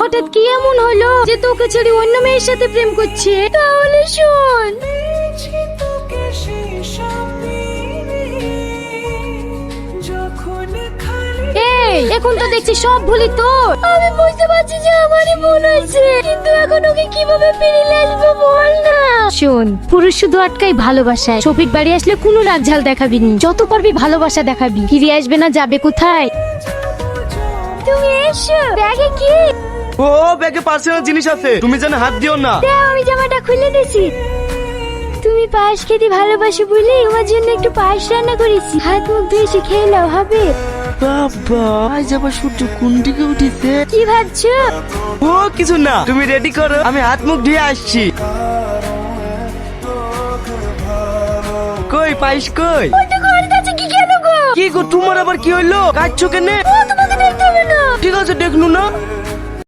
হঠাৎ কি এমন হলো যে তোকে ছেড়ে অন্য মেয়ের সাথে প্রেম করছে? তাহলে শোন। এই এখন তো দেখছি সব ভুলি তোর। আমি বুঝতে পারছি যে আমারই ভুল হয়েছে কিন্তু এখন ওকে কীভাবে ফিরিয়ে আসব বল না। শোন পুরুষ শুধু আটকাই ভালোবাসায়। শফিক বাড়ি আসলে কোনো রাগ ঝাল দেখাবি নি যত পারবি ভালোবাসা দেখাবি। ফিরে আসবে না যাবে কোথায়? তুমি এসো ব্যাগে কি? ও ব্যাগে পার্সোনাল জিনিস আছে। তুমি যেন হাত দিও না। দাও আমি জামাটা খুলে দিছি। তুমি পায়েস খেতে ভালোবাসো বলে আমার জন্য একটু পায়েস রান্না করেছি। হাত মুখ ধুয়ে এসে খেয়ে নাও হবে? বাবা আজ আবার সূর্য কোন দিকে উঠেছে? কি ভাবছ? ও কিছু না। তুমি রেডি করো? আমি হাত মুখ ধুয়ে আসছি। কই পাইস কই? কি গো? কি গো তোমার আবার কি হইল? কাটছো কেনে? তোমাকে দেখতে হবে না। ঠিক আছে দেখলু না।